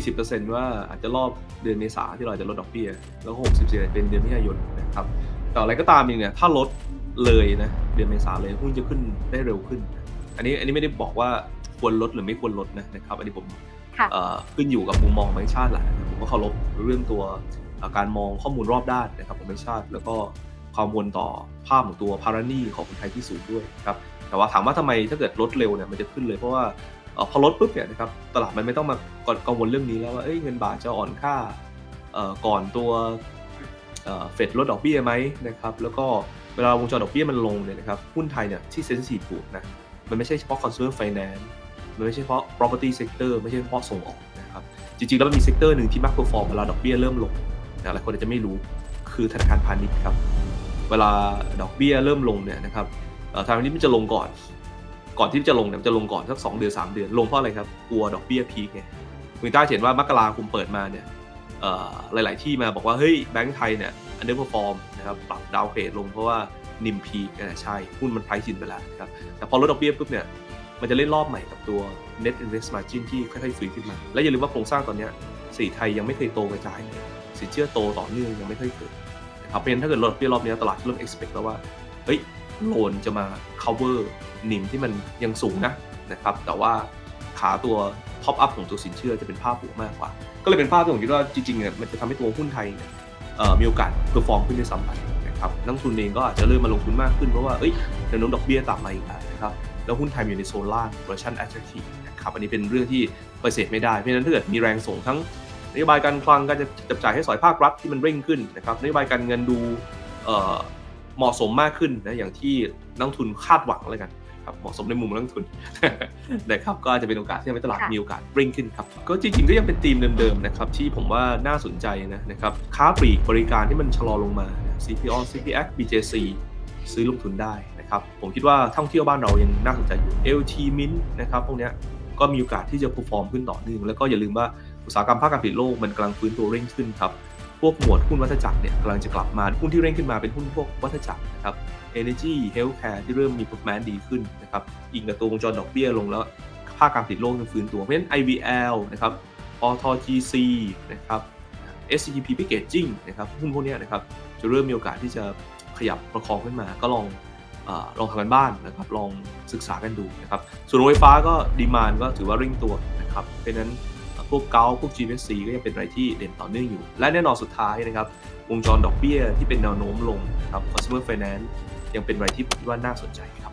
40%ว่าอาจจะรอบเดือนเมษาที่เราจะลดดอกเบี้ย แล้วก็60%เป็นเดือนมิถุนายนนะครับ แต่อะไรก็ตามเองเนี่ยถ้าลดเลยนะเดือนเมษาเลยหุ้นจะขึ้นได้เร็วขึ้น อันนี้อันนี้ไม่ได้บอกว่าควรลดหรือไม่ควรลดนะนะครับ อันนี้ผมค่ะเอ่อขึ้นอยู่กับมุมมองของแบงก์ชาติแหละผมก็เคารพเรื่องตัวเอ่อการมองข้อมูลรอบด้านนะครับของแบงก์ชาติ แล้วก็ความกังวลต่อภาพของตัวพารานี่ของคนไทยที่สูงด้วยครับแต่ว่าถามว่าทำไมถ้าเกิดลดเร็วเนี่ยมันจะขึ้นเลยเพราะว่าเอ่อ พอลดปุ๊บเนี่ยนะครับตลาดมันไม่ต้องมากังวลเรื่องนี้แล้วว่าเอ้ยเงินบาทจะอ่อนค่าก่อนตัวเฟดลดดอกเบี้ยไหมนะครับแล้วก็เวลาวงจรดอกเบี้ยมันลงเนี่ยนะครับหุ้นไทยเนี่ยที่เซนซิทีฟถูกนะมันไม่ใช่เฉพาะ consumer finance มันไม่ใช่เฉพาะ property sector ไม่ใช่เฉพาะส่งออกนะครับจริงๆแล้วมันมีเซกเตอร์หนึ่งที่มักเพอร์ฟอร์มเวลาดอกเบี้ยเริ่มลงนะหลายคนอาจจะไม่รู้คือธนาคารพาณิชย์ครับเวลาดอกเบี้ยเริ่มลงเนี่ยนะครับธนาคารพาณิชย์มันจะลงก่อน ก่อนที่จะลงเนี่ยจะลงก่อนสักสองเดือนสามเดือน ลงเพราะอะไรครับ กลัวดอกเบี้ยพีคไงคุณต้าเห็นว่ามกราคมเปิดมาเนี่ยหลาย ๆ ที่มาบอกว่า เฮ้ย แบงก์ไทยเนี่ยอันเดอร์เพอร์ฟอร์มนะครับปรับดาวเกรดลงเพราะว่านิมพีกใช่ หุ้นมันไพรซินไปแล้วครับแต่พอลดดอกเบี้ยปุ๊บเนี่ยมันจะเล่นรอบใหม่กับตัว net invest margin ที่ค่อยๆฟื้นขึ้นมา และอย่าลืมว่าโครงสร้างตอนนี้สีไทยยังไม่เคยโตกระจายเลยสินเชื่อโตต่อเนื่องยังไม่ค่อยเกิดนะครับเพราะฉะนั้นถ้าเกิดลดดอกเบี้ยรอบนี้ตลาดเริ่ม expect แล้วว่าเฮ้ย โลนจะมา cover นิมที่มันยังสูงนะนะครับแต่ว่าขาตัว top up ของตัวสินเชื่อจะเป็นภาพบวกมากกว่า ก็เลยเป็นภาพที่ผมคิดว่าจริงๆเนี่ยมันจะทำให้ตัวหุ้นไทยเนี่ยมีโอกาส perform ขึ้นด้วยซ้ำไปนะครับนักลงทุนเองก็อาจจะเริ่มมาลงทุนมากขึ้นเพราะว่าเอ้ยแนวโน้มดอกเบี้ยต่ำมาอีกแล้วนะครับแล้วหุ้นไทยอยู่ในโซนล่าง version attractive นะครับอันนี้เป็นเรื่องที่ปฏิเสธไม่ได้เพราะฉะนั้นถ้าเกิดมีแรงส่งทั้งนโยบายการคลังการจะจับจ่ายให้สอยภาครัฐที่มันเร่งขึ้นนะครับนโยบายการเงินดู เอ่อเหมาะสมมากขึ้นนะอย่างที่นักลงทุนคาดหวังเลยกันครับเหมาะสมในมุมนักลงทุนนะครับก็อาจจะเป็นโอกาสที่ทำให้ตลาดค่ะมีโอกาสเร่งขึ้นครับก็จริงๆก็ยังเป็นธีมเดิมๆนะครับที่ผมว่าน่าสนใจนะนะครับค้าปลีกบริการที่มันชะลอลงมา CPO CPX BJC ซื้อลงทุนได้นะครับผมคิดว่าท่องเที่ยวบ้านเรายังน่าสนใจอยู่ LT Mint นะครับพวกเนี้ยก็มีโอกาสที่จะ perform ขึ้นต่อเนื่องแล้วก็อย่าลืมว่าอุตสาหกรรมภาคการผลิตโลกมันกำลังฟื้นตัวเร่งขึ้นครับ พวกหมวดหุ้นวัฏจักรเนี่ยกำลังจะกลับมา หุ้นที่เร่งขึ้นมาเป็นหุ้นพวกวัฏจักรนะครับ Energy Healthcare ที่เริ่มมี performance ดีขึ้นนะครับอิงกับตัววงจรดอกเบี้ยลงแล้วภาคการผลิตโลกยังฟื้นตัวเพราะฉะนั้น IVL นะครับปต GC นะครับ SCP Packaging นะครับหุ้นพวกนี้นะครับจะเริ่มมีโอกาสที่จะขยับประคองขึ้นมา ก็ลองอลองทำกันบ้านนะครับลองศึกษากันดูนะครับส่วนโรงไฟฟ้าก็ดีมานก็ถือว่าเร่งตัวนะครับเพราะนั้น วกเกาพวก GMC ก็ยังเป็นอะไรที่เด่นต่อเนื่องอยู่ และแน่นอนสุดท้ายนะครับ วงจรดอกเบี้ยที่เป็นแนวโน้มลงนะครับ consumer finance ยังเป็นอะไรที่ผมคิดว่าน่าสนใจครับ